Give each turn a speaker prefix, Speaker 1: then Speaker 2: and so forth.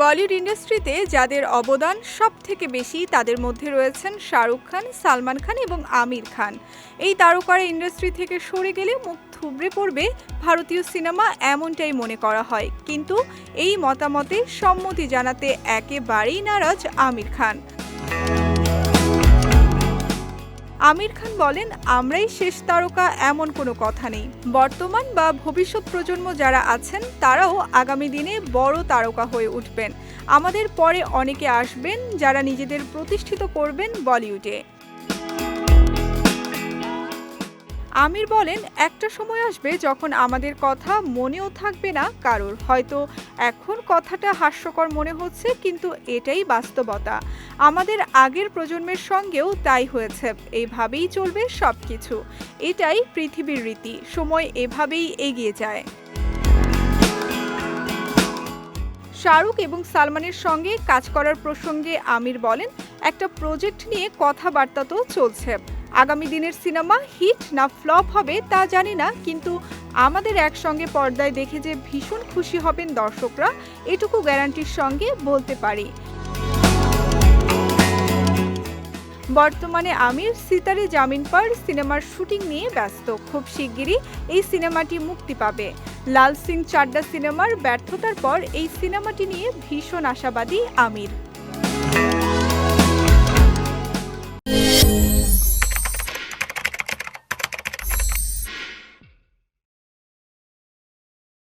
Speaker 1: বলিউড ইন্ডাস্ট্রিতে যাদের অবদান সব থেকে বেশি তাদের মধ্যে রয়েছেন শাহরুখ খান, সালমান খান এবং আমির খান। এই তারকারা ইন্ডাস্ট্রি থেকে সরে গেলে মুখ থুবড়ে পড়বে ভারতীয় সিনেমা এমনটাই মনে করা হয়। কিন্তু এই মতামতে সম্মতি জানাতে একেবারেই নারাজ আমির খান। আমির খান বলেন, আমরাই শেষ তারকা এমন কোনো কথা নেই। বর্তমান বা ভবিষ্যৎ প্রজন্ম যারা আছেন, তারাও আগামী দিনে বড় তারকা হয়ে উঠবেন। আমাদের পরে অনেকে আসবেন যারা নিজেদের প্রতিষ্ঠিত করবেন বলিউডে। আমির বলেন, একটা সময় আসবে যখন আমাদের কথা মনেও থাকবে না কারোর। হয়তো এখন কথাটা হাস্যকর মনে হচ্ছে, কিন্তু এটাই বাস্তবতা। আমাদের আগের প্রজন্মের সঙ্গেও তাই হয়েছে এইভাবেই চলবে সব কিছু এটাই পৃথিবীর রীতি, সময় এভাবেই এগিয়ে যায়। শাহরুখ এবং সালমানের সঙ্গে কাজ করার প্রসঙ্গে আমির বলেন, একটা প্রজেক্ট নিয়ে কথাবার্তা তো চলছে। আগামী দিনের সিনেমা হিট না ফ্লপ হবে তা জানি না, কিন্তু আমাদের একসঙ্গে পর্দায় দেখে যে ভীষণ খুশি হবেন দর্শকরা, এটুকু গ্যারান্টির সঙ্গে বলতে পারি। বর্তমানে আমির সিতারে জামিন পার, সিনেমার শুটিং নিয়ে ব্যস্ত। খুব শিগগিরই এই সিনেমাটি মুক্তি পাবে। লাল সিং চাড্ডা সিনেমার ব্যর্থতার পর এই সিনেমাটি নিয়ে ভীষণ আশাবাদী আমির।